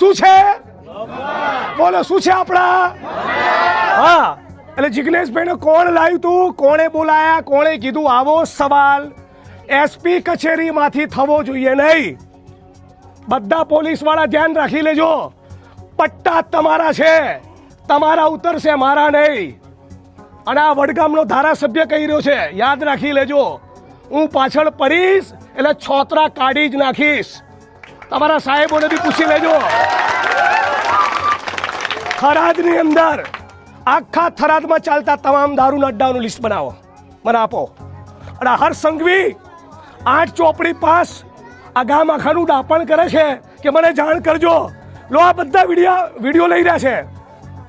શું છે? બોલો, શું છે આપણા? હા, એટલે જિગ્નેશભાઈને કોણ લાવ્યું તું? કોણે બોલાયા? કોણે કીધું, આવો સવાલ. એસપી કચેરીમાંથી થવો જોઈએ નહીં. બધા પોલીસવાળા ધ્યાન રાખી લેજો. પટ્ટા તમારા છે. તમારા ઉતરશે, મારા નહીં. અને આ વડગામનો ધારાસભ્ય કહી રહ્યો છે, યાદ રાખી લેજો. હું પાછળ પડીશ, એટલે છોતરા કાઢી જ નાખીશ. તમારા સાહેબોને બી પૂછી લેજો. થરાદની અંદર આખા થરાદમાં ચાલતા તમામ દારૂના અડ્ડાઓનું લિસ્ટ બનાવો. મને આપો. અને હર સંઘવી આઠ ચોપડી પાસ આ ગામ આખાનું ડાપણ કરે છે કે મને જાણ કરજો. લો, આ બધા વીડિયો વીડિયો લઈ રહ્યા છે.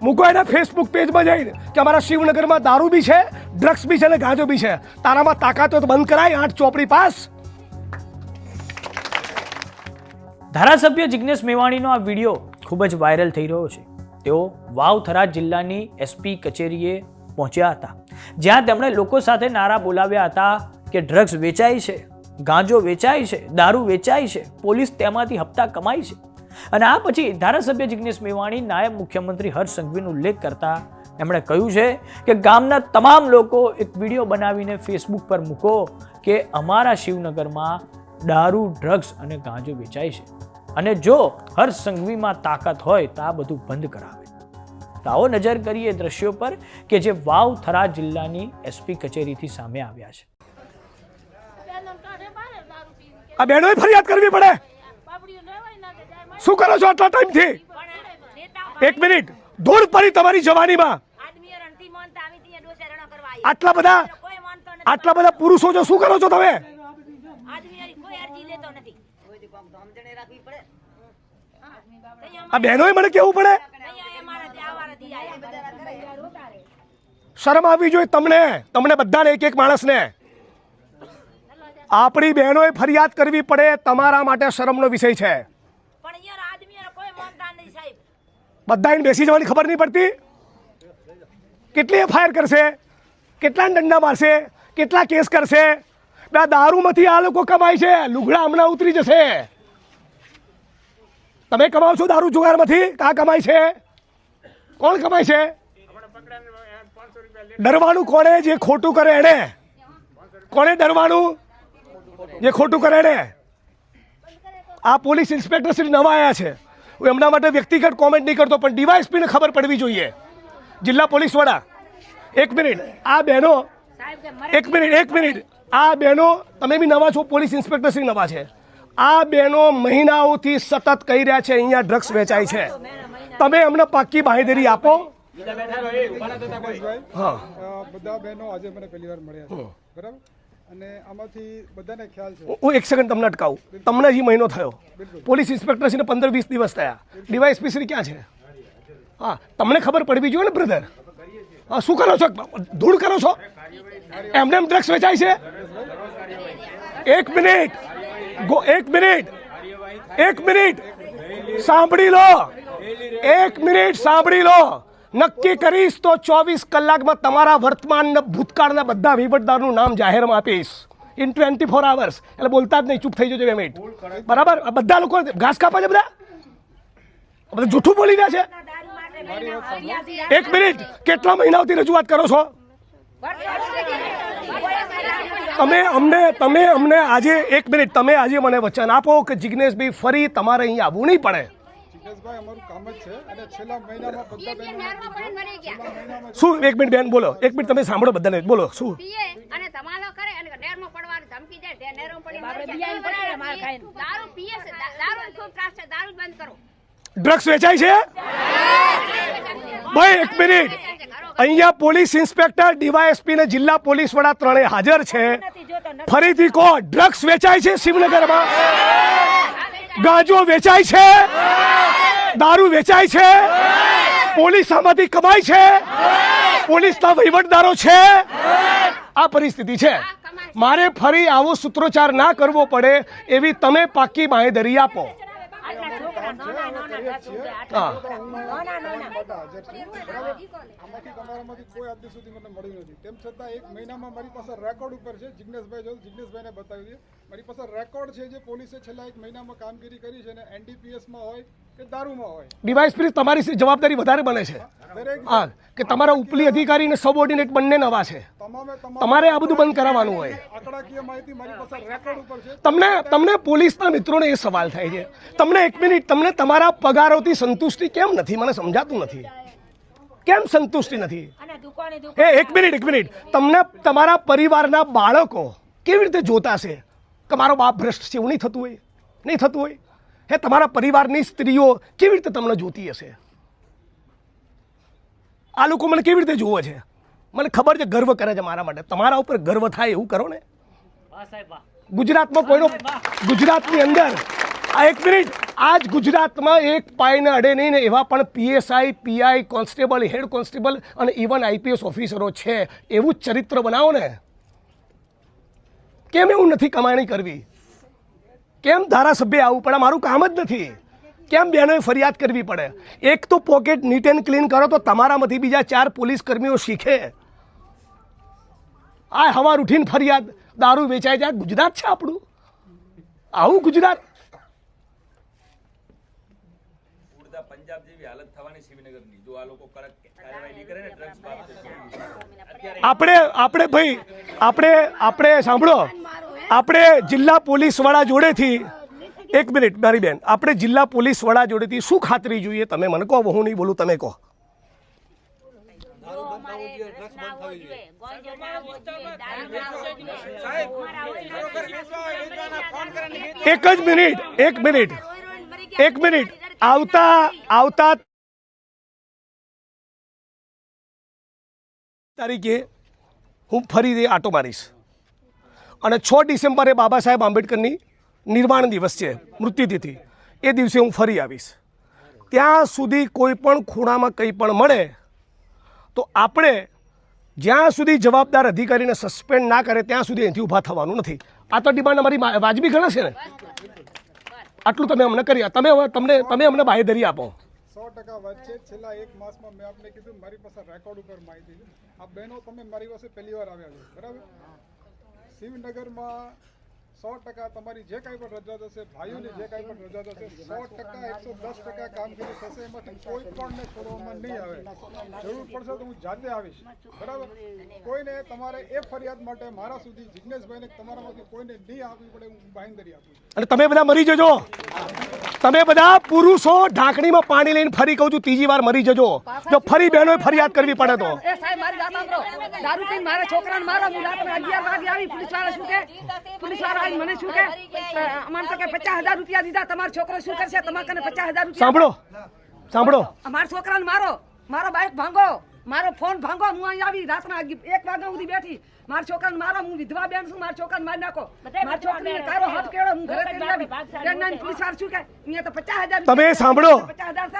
મૂકો એના ફેસબુક પેજમાં જઈને કે અમારા શિવનગરમાં દારૂ બી છે ડ્રગ્સ બી છે અને ગાંજો બી છે. તારામાં તાકાત બંધ કરાય, આઠ ચોપડી પાસ. ધારાસભ્ય જિજ્ઞેશ મેવાણીનો આ વીડિયો ખૂબ જ વાયરલ થઈ રહ્યો છે. તેઓ વાવ થરાદ જિલ્લાની એસપી કચેરીએ પહોંચ્યા હતા. જ્યાં તેમણે લોકો સાથે નારા બોલાવ્યા હતા કે ડ્રગ્સ વેચાય છે, ગાંજો વેચાય છે, દારૂ વેચાય છે, પોલીસ તેમાંથી હપ્તા કમાય છે. અને આ પછી ધારાસભ્ય જિજ્ઞેશ મેવાણી, નાયબ મુખ્યમંત્રી હર્ષ સંઘવીનો ઉલ્લેખ કરતા એમણે કહ્યું છે કે ગામના તમામ લોકો એક વીડિયો બનાવીને ફેસબુક પર મૂકો કે અમારા શિવનગરમાં દારૂ ડ્રગ્સ અને ગાંજો વેચાય છે. અને જો હર સંઘવીમાં તાકાત હોય તો આ બધું બંધ કરાવે. તો આવો નજર કરીએ દ્રશ્યો પર કે જે વાવ થરા જિલ્લાની એસપી કચેરીથી સામે આવ્યા છે. આ બહેનોએ ફરિયાદ કરવી પડે. શું કરો છો આટલા ટાઈમથી? એક મિનિટ. દૂર પડી તમારી જવાનીમાં. આટલા બધા આટલા બધા પુરુષો છો શું કરો છો તમે? આ બહેનોએ મને કેવું પડે? શરમ આવવી જોઈએ તમને. તમને બધાને એક એક માણસને. આપણી બહેનોએ ફરિયાદ કરવી પડે તમારા માટે શરમનો વિષય છે. બધા બેસી જવાની ખબર નહીં પડતી? કેટલી એફઆઈઆર કરશે? કેટલા દંડા મારશે? કેટલા કેસ કરશે? દારૂમાંથી આ લોકો કમાય છે. લુગડા હમણાં ઉતરી જશે. તમે કમાવ છો દારૂ જુગારમાંથી? કા કમાય છે? કોણ કમાય છે? ડરવાનું કોણે જે ખોટું કરે એને કોણે ડરવાનું જે ખોટું કરે એને આ પોલીસ ઇન્સ્પેક્ટર શ્રી નવા આવ્યા છે. હું એમના માટે વ્યક્તિગત કોમેન્ટ નહીં કરતો, પણ ડીવાયએસપીને ખબર પડવી જોઈએ. જિલ્લા પોલીસ વડા, એક મિનિટ. આ બહેનો, એક મિનિટ એક મિનિટ. આ બહેનો, તમે બી નવા છો, પોલીસ ઇન્સ્પેક્ટર શ્રી નવા છે. આ બહેનો મહિનાઓથી સતત કહી રહ્યા છે અહીંયા ડ્રગ્સ વેચાય છે. તમે અમને પાક્કી બાંહેધરી આપો. હા. બધા બહેનો આજે મને પહેલી વાર મળ્યા છે. બરાબર? અને આમાંથી બધાને ખ્યાલ છે. હું એક સેકન્ડ તમને અટકાવું. તમને હજી મહિનો થયો. પોલીસ ઇન્સ્પેક્ટર શ્રીને પંદર વીસ દિવસ થયા. ડીવાયએસપી શ્રી ક્યાં છે? હા તમને ખબર પડવી જોઈએ ને બ્રધર હા શું કરો છો? ધૂળ કરો છો? એમને એમ ડ્રગ્સ વેચાય છે? એક મિનિટ. એક મિનિટ. એક મિનિટ. સાંભળી લો. એક મિનિટ સાંભળી લો. નક્કી કરીશ તો ચોવીસ કલાકમાં તમારા વર્તમાન ભૂતકાળના બધા વહીવટદારનું નામ જાહેરમાં આપીશ. ઇન ટ્વેન્ટી ફોર આવર્સ એટલે બોલતા જ નહીં, ચૂપ થઈ જજો બે મિનિટ. બરાબર? બધા લોકો ઘાસ કાપા છે બધા? બધા જૂઠું બોલી રહ્યા છે? એક મિનિટ. કેટલા મહિનાઓથી રજૂઆત કરો છો? તમે અમને તમે અમને આજે એક મિનિટ તમે આજે મને વચન આપો કે જિજ્ઞેશભાઈ ફરી તમારે અહીં આવવું નહીં પડે. જિગ્નેશભાઈ અમારું કામ જ છે અને છેલ્લા મહિનામાં બધા બહેનો શું એક મિનિટ બેન બોલો. એક મિનિટ તમે સાંભળો બધાને બોલો શું. દારૂ પીએ છે દા- દારૂ ખૂબ ત્રાસ છે દારૂ બંધ કરો. ડ્રગ્સ વેચાય છે? ભાઈ, એક મિનિટ. અહીંયા પોલીસ ઇન્સ્પેક્ટર, ડીવાયએસપી ને જિલ્લા પોલીસ વડા ત્રણે હાજર છે. ફરીથી કહો, ડ્રગ્સ વેચાય છે શિવનગરમાં? ગાંજો વેચાય છે? દારૂ વેચાય છે? પોલીસ આમાંથી કમાય છે? પોલીસના વહીવટદારો છે? આ પરિસ્થિતિ છે. મારે ફરી આવો સૂત્રોચ્ચાર ના કરવો પડે, એવી તમે પાક્કી બાંહેધરી આપો. કરીએ જ છીએ છું આમાંથી તમારામાંથી કોઈ આજ સુધી મને મળ્યું નથી તેમ છતાં એક મહિનામાં મારી પાસે રેકોર્ડ ઉપર છે જિગ્નેશભાઈ જો જિગ્નેશભાઈને બતાવી દઈએ મારી પાસે રેકોર્ડ છે જે પોલીસે છેલ્લા એક મહિનામાં કામગીરી કરી છે ને એનડીપીએસમાં હોય કે દારૂમાં હોય ડીવાયએસપી તમારી જવાબદારી વધારે બને છે દરેક કે તમારા ઉપલી અધિકારી અને સબઓર્ડિનેટ બંને નવા છે. તમારે આ બધું બંધ કરાવવાનું હોય. આંકડાકીય માહિતી મારી પાસે રેકોર્ડ ઉપર છે. તમને તમને પોલીસના મિત્રોને એ સવાલ થાય છે. તમને એક મિનિટ તમને તમારા પગારોથી સંતુષ્ટિ કેમ નથી? મને સમજાતું નથી. કેમ સંતુષ્ટિ નથી? એ એક મિનિટ એક મિનિટ. તમને તમારા પરિવારના બાળકો કેવી રીતે જોતા છે? કે મારો બાપ ભ્રષ્ટ છે એવું નહીં થતું હોય? નહીં થતું હોય? હે તમારા પરિવારની સ્ત્રીઓ કેવી રીતે તમને જોતી હશે? આ લોકો મને કેવી રીતે જુએ છે? મને ખબર છે ગર્વ કરે છે મારા માટે. તમારા ઉપર ગર્વ થાય એવું કરો ને. ગુજરાતમાં કોઈનો ગુજરાતની અંદર આ એક મિનિટ આજ ગુજરાતમાં એક પાયને અડે નહીં ને એવા પણ PSI PI constable head constable અને ઇવન આઈપીએસ ઓફિસરો છે. એવું જ ચરિત્ર બનાવો ને. કેમ એવું નથી કમાણી કરવી? કેમ ધારાસભ્ય આવવું પડે મારું કામ જ નથી. કેમ બહેનોએ ફરિયાદ કરવી પડે? એક તો પોકેટ નીટ એન્ડ ક્લીન કરો તો તમારામાંથી બીજા ચાર પોલીસ કર્મીઓ શીખે. આ હવાર ઉઠીને ફરિયાદ દારૂ વેચાય છે આ ગુજરાત છે આપણું. આવું ગુજરાત. ઉડતા પંજાબ જેવી હાલત થવાની શ્રીનગરની. જો આ લોકો કડક કાર્યવાહી નહીં કરે ને ડ્રગ્સ બાબતે આપણે આપણે ભાઈ આપણે આપણે સાંભળો. આપણે જિલ્લા પોલીસ વડા જોડેથી એક મિનિટ મારી બેન. આપણે જિલ્લા પોલીસ વડા જોડેથી શું ખાતરી જોઈએ? તમે મને કહો હું નહીં બોલું તમે કહો. એક જ મિનિટ એક મિનિટ. એક મિનિટ. આવતા આવતા તારીખે હું ફરી આટો મારીશ. અને છ ડિસેમ્બરે બાબા સાહેબ આંબેડકરની નિર્વાણ દિવસ છે મૃત્યુતિથિ એ દિવસે હું ફરી આવીશ. ત્યાં સુધી કોઈ પણ ખૂણામાં કંઈ પણ મળે, તો આપણે જ્યાં સુધી જવાબદાર અધિકારીને સસ્પેન્ડ ના કરે, ત્યાં સુધી અહીંથી ઊભા થવાનું નથી. આ તો ડિમાન્ડ અમારી વાજબી છે ને? આટલું તમે અમને કરી, તમે હવે તમને, તમે અમને બાહેધરી આપો. સો ટકા વાત છેલ્લા એક માસમાં કીધું, મારી પાસે રેકોર્ડ ઉપર માહિતી મારી પાસે પહેલી વાર આવ્યા છો, બરાબર? શિવનગરમાં સો ટકા તમારી જે કાંઈ પણ રજા થશે ભાઈઓની જે કાંઈ પણ રજા થશે સો ટકા, એકસો દસ ટકા કામગીરી થશે એમાંથી કોઈ પણને છોડવામાં નહીં આવે. જરૂર પડશે તો હું જાતે આવીશ. બરાબર? કોઈને તમારે એ ફરિયાદ માટે મારા સુધી જિજ્ઞેશભાઈને તમારામાંથી કોઈને નહીં આપવી પડે, હું બાંહેધરી આપું અને તમે બધા મરી જજો. તમે બધા પુરુષો ઢાંકણીમાં પાણી લઈને ફરી કહું છું ત્રીજી વાર મરી જજો. જો ફરી બહેનોએ ફરિયાદ કરવી પડે તો. સાંભળો. દારૂ પીને મારા છોકરાને મારો હું રાત્રે અગિયાર વાગે આવી પોલીસ શું કે? પોલીસ મને શું કે? અમારે તો કે પચાસ હજાર રૂપિયા દીધા તમારો છોકરો શું કરશે? તમારે કને પચાસ હજાર સાંભળો. સાંભળો. મારા છોકરાને મારો. મારો બાઈક ભાંગો. મારો ફોન ભાંગો હું અહીં આવી રાતના એક વાગ્યા સુધી બેઠી. મારા છોકરાને મારો હું વિધવા બેન છું મારા છોકરાને મારી નાખો. મારા છોકરીને કારો હાથ કેળો હું ઘરે કરી આવી ત્યારના પોલીસ શું કે અહીંયા તો પચાસ હજાર તમે સાંભળો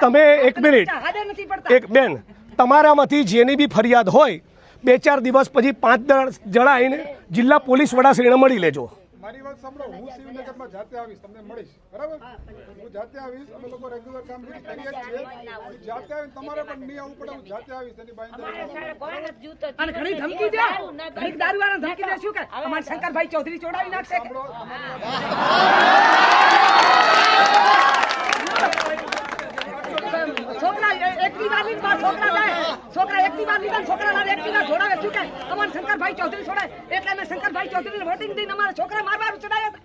તમે એક મિનિટ. હાજર નથી પડતા. એક બેન તમારામાંથી જેની બી ફરિયાદ હોય બે ચાર દિવસ પછી પાંચ જણા આવીને જિલ્લા પોલીસ વડાશ્રીને મળી લેજો. મારી વાત સાંભળો. હું શિવનગરમાં જાતે આવીશ તમને મળીશ. બરાબર? હું જાતે આવીશ અમે લોકો રેગ્યુલર કામગીરી કરીએ જ છીએ. હું જાતે આવીને તમારે પણ નહીં આવવું પડે હું જાતે આવીશ એની અને ઘણી ધમકી દે ઘણી દારૂ વાળા ધમકી દે શું કે? અમારે શંકરભાઈ ચૌધરી ચોડાવી નાખશે છોકરા એક એકની વાલી છોકરા છોકરા લીધા છોકરા લાવે એકની છોડાવે શું કે અમારે શંકરભાઈ ચૌધરી છોડે. એટલે મેં શંકરભાઈ ચૌધરીને વોટિંગ દઈને અમારા છોકરા મારવા ચડાયા હતા.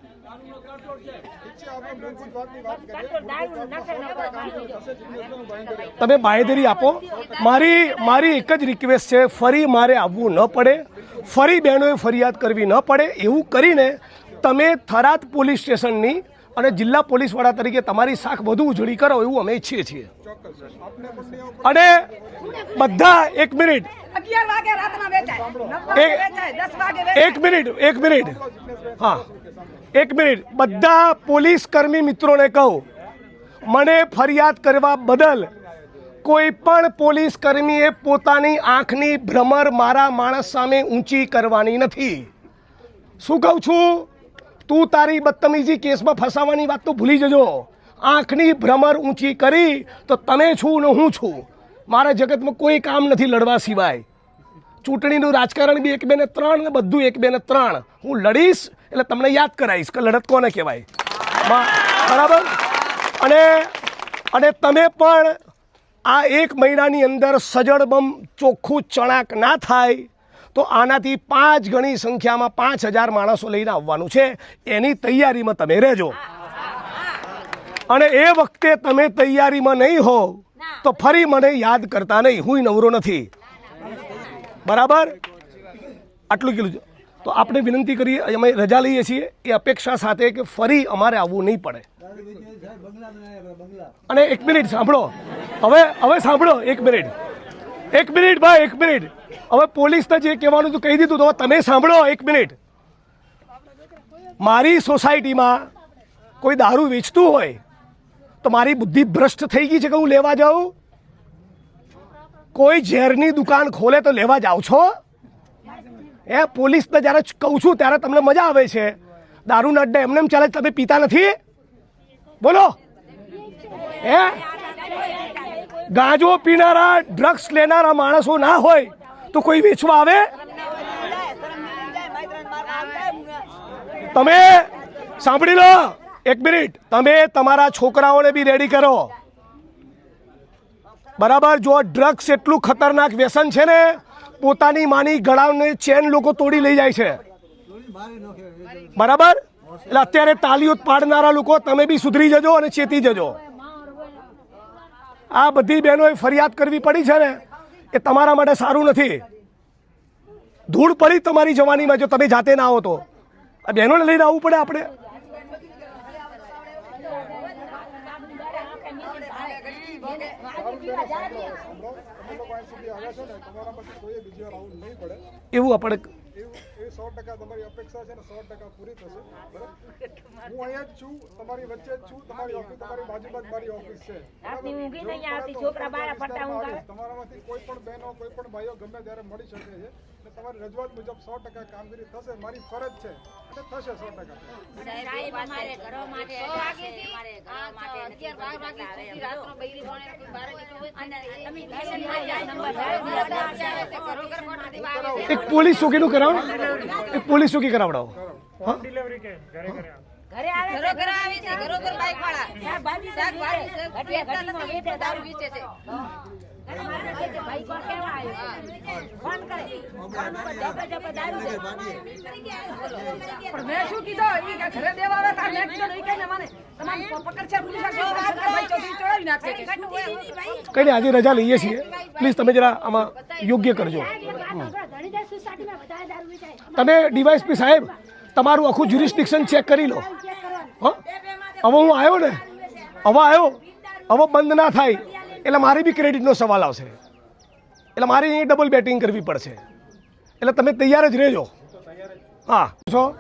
આપણે મૂળભૂત વાતની વાત કરીએ મૂળભૂત વાતમાં સો ટકા કામગીરી થશે જિગ્નેશભાઈ હું બાંયધરી તમે બાંહેધરી આપો. મારી મારી એક જ રિક્વેસ્ટ છે, ફરી મારે આવવું ન પડે. ફરી બહેનોએ ફરિયાદ કરવી ન પડે. એવું કરીને તમે થરાદ પોલીસ સ્ટેશનની અને જિલ્લા પોલીસ વડા તરીકે તમારી શાખ વધુ ઉજળી કરો એવું અમે ઈચ્છીએ છીએ. અને બધા એક મિનિટ. એક- મિનિટ એક મિનિટ. હા. એક મિનિટ. બધા પોલીસ કર્મી મિત્રોને કહું. મને ફરિયાદ કરવા બદલ કોઈ પણ પોલીસ કર્મીએ પોતાની આંખની ભ્રમર મારા માણસ સામે ઊંચી કરવાની નથી. શું કહું છું? તું તારી બદતમીજી કેસમાં ફસાવાની વાત તો ભૂલી જજો. આંખની ભ્રમર ઊંચી કરી તો તમે છું ને હું છું. મારા જગતમાં કોઈ કામ નથી લડવા સિવાય. ચૂંટણીનું રાજકારણ બી એક બે ને ત્રણ ને બધું એક બે ને ત્રણ. હું લડીશ એટલે તમને યાદ કરાવીશ કે લડત કોને કહેવાય. બરાબર? અને અને તમે પણ આ એક મહિનાની અંદર સજડબમ ચોખ્ખું ચણાક ના થાય, તો આનાથી પાંચ ગણી સંખ્યામાં પાંચ હજાર માણસો લઈને આવવાનું છે. એની તૈયારીમાં તમે રહેજો. અને એ વખતે તમે તૈયારીમાં નહીં હો, તો ફરી મને યાદ કરતા નહીં. હું નવરો નથી. બરાબર? આટલું કીધું તો આપણે વિનંતી કરીએ, અમે રજા લઈએ છીએ. એ અપેક્ષા સાથે કે ફરી અમારે આવવું નહીં પડે. અને એક મિનિટ સાંભળો. હવે હવે સાંભળો. એક મિનિટ. એક મિનિટ ભાઈ, એક મિનિટ. હવે પોલીસને જે કહેવાનું હતું, કહી દીધું તો તમે સાંભળો. એક મિનિટ. મારી સોસાયટીમાં કોઈ દારૂ વેચતું હોય તો મારી બુદ્ધિ ભ્રષ્ટ થઈ ગઈ છે કે હું લેવા જાઉં? કોઈ ઝેરની દુકાન ખોલે તો લેવા જાઓ છો? એ પોલીસને જ્યારે કહું છું ત્યારે તમને મજા આવે છે. દારૂના અડ્ડા એમને એમ ચાલે તમે પીતા નથી? બોલો. હે? ગાંજો પીનારા ડ્રગ્સ લેનારા માણસો ના હોય તો કોઈ વેચવા આવે? તમે સાંભળી લો. એક મિનિટ. તમે તમારા છોકરાઓને બી રેડી કરો. બરાબર? જો ડ્રગ્સ એટલું ખતરનાક વ્યસન છે ને, પોતાની માની ગળાને ચેન લોકો તોડી લઈ જાય છે. બરાબર? એટલે અત્યારે તાલીઓ પાડનારા લોકો, તમે બી સુધરી જજો અને ચેતી જજો. આ બધી બહેનોએ ફરિયાદ કરવી પડી છે ને, એ તમારા માટે સારું નથી. ધૂળ પડી તમારી જવાનીમાં, જો તમે જાતે ના આવો તો. આ બહેનોને લઈને આવવું પડે આપણે સાંભળો તમે લોકો અહીં સુધી આવ્યા છો ને તમારામાંથી કોઈએ બીજી વાર આવું નહીં પડે એવું આપણે એવું એ સો ટકા તમારી અપેક્ષા છે ને સો ટકા પૂરી થશે. બરાબર? હું અહીંયા જ છું તમારી વચ્ચે જ છું તમારી ઓફિસ તમારી બાજુમાં જ મારી ઓફિસ છે. રાતની ઊંઘી નહીં આવતી, છોકરા બહાર ફરતા ઊંઘ તમારામાંથી કોઈ પણ બહેનો કોઈ પણ ભાઈઓ ગમે ત્યારે મળી શકે છે. અને તમારી રજૂઆત મુજબ સો ટકા કામગીરી થશે. મારી ફરજ છે. અને થશે 100% સાહેબ અમારે ઘરો માટે અમારે ઘરો માટે નથી અગિયાર બાર સુધી રાતનો બૈરી ભણે કોઈ બહાર નીકળ્યો અને તમે જાય નંબર કોટડી માં આવે છે. એક પોલીસ ચોકીનું કરાવો. એક પોલીસ ચોકી કરાવડાવો. હા. ઘરે આવે છે, ઘરોઘર આવે છે ઘરોઘર બાઈક વાળા શાકભાજી તો શાકભાજી ઘટિયા ઘટીમાં વેચે, દારૂ વેચે છે. ઘરે મેં શું કીધું? દેવા આવે તાર મેં કીધું ઈ કઈ મને. તમારી પકડ છે પોલીસવાળા ભાઈ ચોકી ચડાવી નાખશે કઈ આજે રજા લઈએ છીએ. પ્લીઝ તમે જરા આમાં યોગ્ય કરજો. તમે ડીવાયસપી સાહેબ? તમારું આખું જ્યુરિસ્ડિક્શન ચેક કરી લો. હો? હવે હું આવ્યો ને? હવે આવ્યો. હવે બંધ ના થાય. એટલે મારી બી ક્રેડિટનો સવાલ આવશે. એટલે મારે અહીં ડબલ બેટિંગ કરવી પડશે. એટલે તમે તૈયાર જ રહેજો. હા. છો?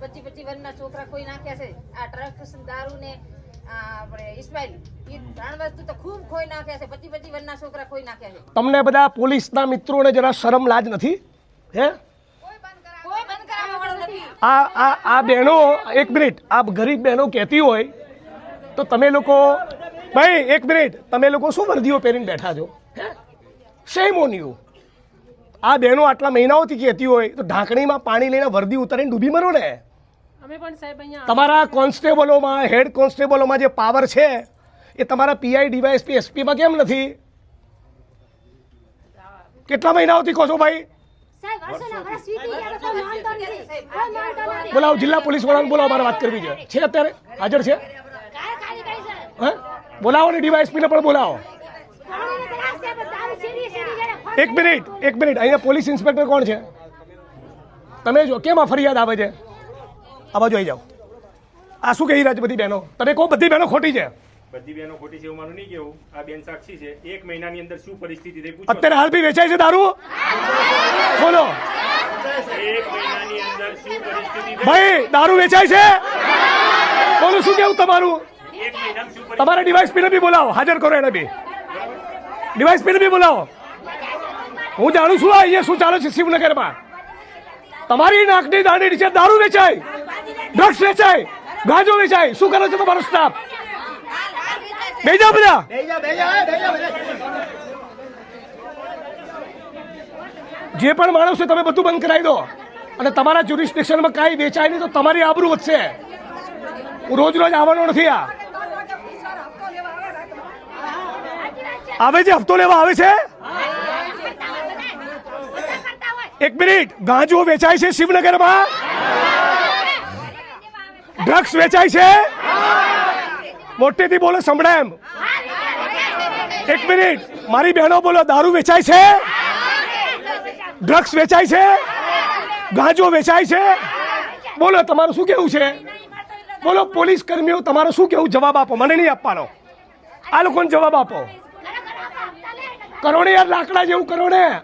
પચીસ પચીસ વર્ષના છોકરા કોઈ નાખ્યા છે? આ ટ્રક દારૂ ને તમને બધા પોલીસના મિત્રોને જરા શરમ લાજ નથી? હે? આ આ આ બહેનો એક મિનિટ આ ગરીબ બહેનો કહેતી હોય તો તમે લોકો ભાઈ એક મિનિટ તમે લોકો શું વર્દીઓ પહેરીને બેઠા છો? શેમ ઓન યુ આ બહેનો આટલા મહિનાઓથી કહેતી હોય તો ઢાંકણીમાં પાણી લઈને વર્દી ઉતારીને ડૂબી મરો ને. તમારા કોન્સ્ટેબલોમાં હેડ કોન્સ્ટેબલોમાં જે પાવર છે એ તમારા પીઆઈ ડીવાયએસપી એસપીમાં કેમ નથી? કેટલા મહિનાઓથી કહો છો ભાઈ? બોલાવો જિલ્લા પોલીસ વડાને બોલાવો મારે વાત કરવી છે. છે અત્યારે? હાજર છે? હા? બોલાવો ને ડીવાયએસપી ને પણ બોલાવો. એક મિનિટ એક મિનિટ. અહીંયા પોલીસ ઇન્સ્પેક્ટર કોણ છે? તમે જો કેમ આ ફરિયાદ આવે છે? આ બાજુ આવી જાઓ. આ શું કહી રહ્યા છે બધી બહેનો? તમે કહો બધી બહેનો ખોટી છે. બધી બહેનો ખોટી છે એવું મારું નહીં કેવું આ બેન સાક્ષી છે. એક મહિનાની અંદર શું પરિસ્થિતિ થઈ પૂછો અત્યારે હાલ બી વેચાય છે દારૂ? બોલો. એક મહિનાની અંદર શું પરિસ્થિતિ ભાઈ દારૂ વેચાય છે? બોલો શું કેવું તમારું? તમારે ડિવાઇસ પીને બી બોલાવો. હાજર કરો એને બી. ડિવાઇસ પીને બી બોલાવો. હું જાણું છું અહીંયા શું ચાલે છે શિવનગરમાં. તમારી નાકની દાંડી નીચે દારૂ વેચાય. ડ્રગ્સ વેચાય ગાંજો વેચાય શું કરે છે તમારો સ્ટાફ બે જાઓ બધા જે પણ માણસ છે તમે બધું બંધ કરાવી દો અને તમારા જ્યુરિસ્ડિક્શનમાં કાંઈ વેચાય નહીં તો તમારી આબરૂ વધશે હું રોજ રોજ આવવાનો નથી આ આવે છે હપ્તો લેવા આવે છે એક મિનિટ ગાંજો વેચાય છે શિવનગરમાં ડ્રગ્સ વેચાય છે? મોટેથી બોલો, સંભળાય એમ. એક મિનિટ. મારી બહેનો બોલો, દારૂ વેચાય છે? ડ્રગ્સ વેચાય છે? ગાંજો વેચાય છે? બોલો, તમારું શું કેવું છે? બોલો, પોલીસ કર્મીઓ, તમારું શું કેવું? જવાબ આપો, મને નહીં આપવાનો. આ લોકોને જવાબ આપો. કરો લાકડા જેવું કરો ને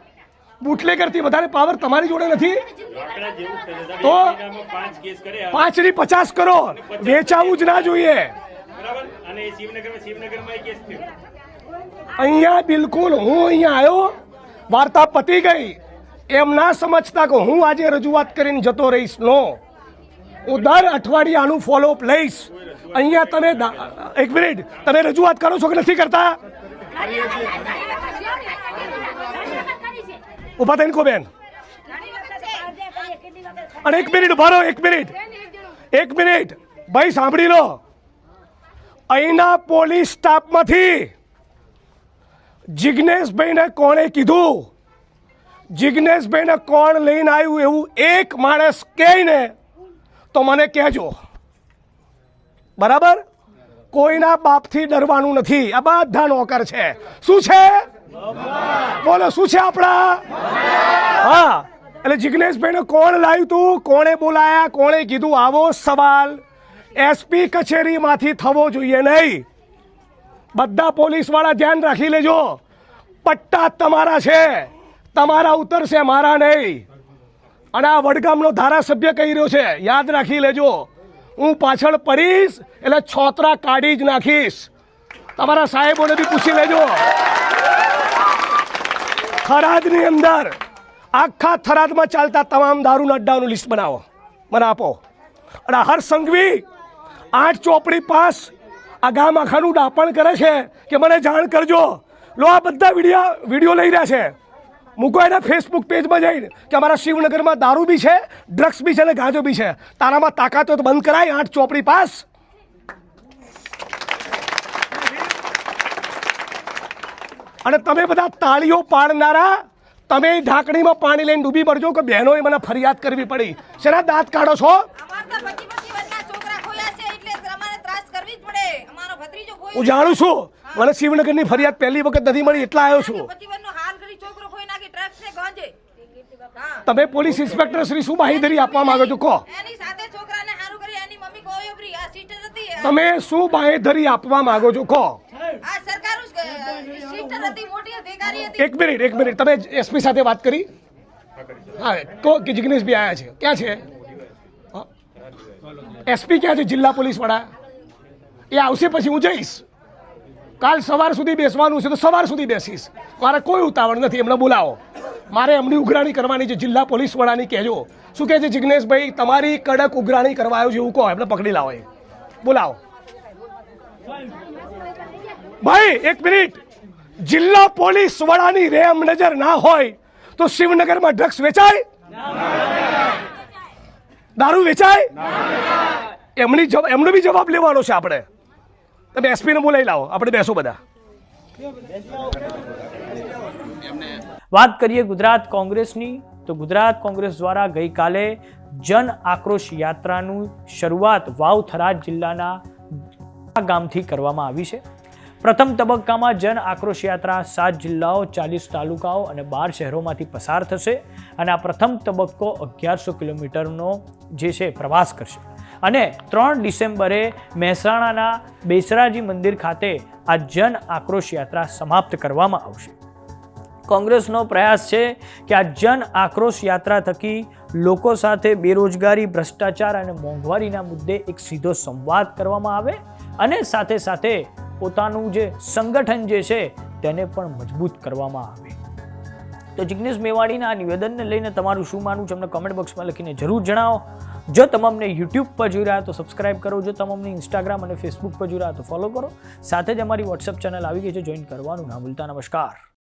બુટલે કરતી વધારે પાવર તમારી જોડે નથી. તો? પાંચની પચાસ કરો વેચાવું જ ના જોઈએ. અહીંયા બિલકુલ હું અહીંયા આવ્યો, વાર્તા પતી ગઈ. એમ ના સમજતા કે હું આજે રજૂઆત કરીને જતો રહીશ. નો. હું દર અઠવાડિયે આનું ફોલોઅપ લઈશ. અહીંયા તમે એક મિનિટ તમે રજૂઆત કરો છો કે નથી કરતા? ઊભા થઈને કહો બેન. અને એક મિનિટ ઊભા એક મિનિટ. એક મિનિટ. ભાઈ, સાંભળી લો. અહીંના પોલીસ સ્ટાફમાંથી જિજ્ઞેશભાઈને કોણે કીધું? જિજ્ઞેશભાઈને કોણ લઈને આવ્યું એવું એક માણસ કહે ને તો મને કહેજો. બરાબર? કોઈના બાપથી ડરવાનું નથી. આ બધા નોકર છે. શું છે? બોલો, શું છે આપણા? હા, એટલે જિગ્નેશભાઈને કોણ લાવ્યું તું? કોણે બોલાયા? કોણે કીધું, આવો સવાલ. એસપી કચેરીમાંથી થવો જોઈએ નહીં. બધા પોલીસવાળા ધ્યાન રાખી લેજો. પટ્ટા તમારા છે. તમારા ઉતરશે મારા નહીં. અને આ વડગામનો ધારાસભ્ય કહી રહ્યો છે, યાદ રાખી લેજો. હું પાછળ પડીશ, એટલે છોતરા કાઢી જ નાખીશ. તમારા સાહેબોને બી પૂછી લેજો. થરાદની અંદર આખા થરાદમાં ચાલતા તમામ દારૂના અડ્ડાઓનું લિસ્ટ બનાવો. મને આપો. અને હર સંઘવી આઠ ચોપડી પાસ આ ગામ આખાનું ડાપણ કરે છે કે મને જાણ કરજો. લો, આ બધા વીડિયો વીડિયો લઈ રહ્યા છે. મૂકો એના ફેસબુક પેજમાં જઈને કે અમારા શિવનગરમાં દારૂ બી છે ડ્રગ્સ બી છે અને ગાંજો બી છે. તારામાં તાકાત તો બંધ કરાય, આઠ ચોપડી પાસ. અને તમે બધા તાળીઓ પાડનારા તમે ઢાંકણીમાં પાણી લઈને ડૂબી પડજો કે બહેનોએ મને ફરિયાદ કરવી પડી. શેના દાંત કાઢો છો? હું જાણું છું મને શિવનગરની ફરિયાદ પહેલી વખત નથી મળી એટલા આવ્યો છું. તમે પોલીસ ઇન્સ્પેક્ટર શ્રી શું બાંહેધરી આપવા માંગો છો? કહો. તમે શું બાંહેધરી આપવા માંગો છો? કહો આ સરકારું સિસ્ટર હતી મોટી અધિકારી હતી એક મિનિટ એક મિનિટ. તમે એસપી સાથે વાત કરી? હા કહો કે જિગ્નેશભાઈ આવ્યા છે. ક્યાં છે? એસપી ક્યાં છે? જિલ્લા પોલીસ વડા એ આવશે પછી હું જઈશ. કાલ સવાર સુધી બેસવાનું છે, તો સવાર સુધી બેસીશ. મારે કોઈ ઉતાવળ નથી, એમને બોલાવો. મારે એમની ઉઘરાણી કરવાની છે, જિલ્લા પોલીસ વડાની કહેજો. શું કહે છે જિગ્નેશભાઈ? તમારી કડક ઉઘરાણી કરવા આવ્યો છે એવું કહો, એમને પકડી લાવો એ. બોલાવો. ભાઈ, એક મિનિટ. જિલ્લા પોલીસ વડાની રેમ નજર ના હોય તો શિવનગરમાં ડ્રગ્સ વેચાય? દારૂ વેચાય? એમની એમનો બી જવાબ લેવાનો છે આપણે. તમે એસપીને બોલાવી લાવો. આપણે બેસો બધા. વાત કરીએ ગુજરાત કોંગ્રેસની, તો ગુજરાત કોંગ્રેસ દ્વારા ગઈકાલે જન આક્રોશ યાત્રાનું શરૂઆત વાવ થરાદ જિલ્લાના ગામથી કરવામાં આવી છે. પ્રથમ તબક્કામાં જન આક્રોશ યાત્રા સાત જિલ્લાઓ, ચાલીસ તાલુકાઓ અને બાર શહેરોમાંથી પસાર થશે અને આ પ્રથમ તબક્કો અગિયારસો કિલોમીટરનો જે છે પ્રવાસ કરશે. અને ત્રણ ડિસેમ્બરે મહેસાણાના બેસરાજી મંદિર ખાતે આ જન આક્રોશ યાત્રા સમાપ્ત કરવામાં આવશે. કોંગ્રેસનો પ્રયાસ છે કે આ જન આક્રોશ યાત્રા થકી લોકો સાથે બેરોજગારી, ભ્રષ્ટાચાર અને મોંઘવારીના મુદ્દે એક સીધો સંવાદ કરવામાં આવે અને સાથે સાથે પોતાનું જે સંગઠન જે છે તેને પણ મજબૂત કરવામાં આવે. તો જિગ્નેશ મેવાડીના આ નિવેદનને લઈને તમારું શું માનવું છે? અમને કમેન્ટ બોક્સમાં લખીને જરૂર જણાવો. જો તમામને યુટ્યુબ પર જોઈ રહ્યા તો સબસ્ક્રાઇબ કરો. જો તમામને ઇન્સ્ટાગ્રામ અને ફેસબુક પર જોઈ રહ્યા તો ફોલો કરો. સાથે જ અમારી વોટ્સઅપ ચેનલ આવી ગઈ છે. જોઈન કરવાનું ના ભૂલતા. નમસ્કાર.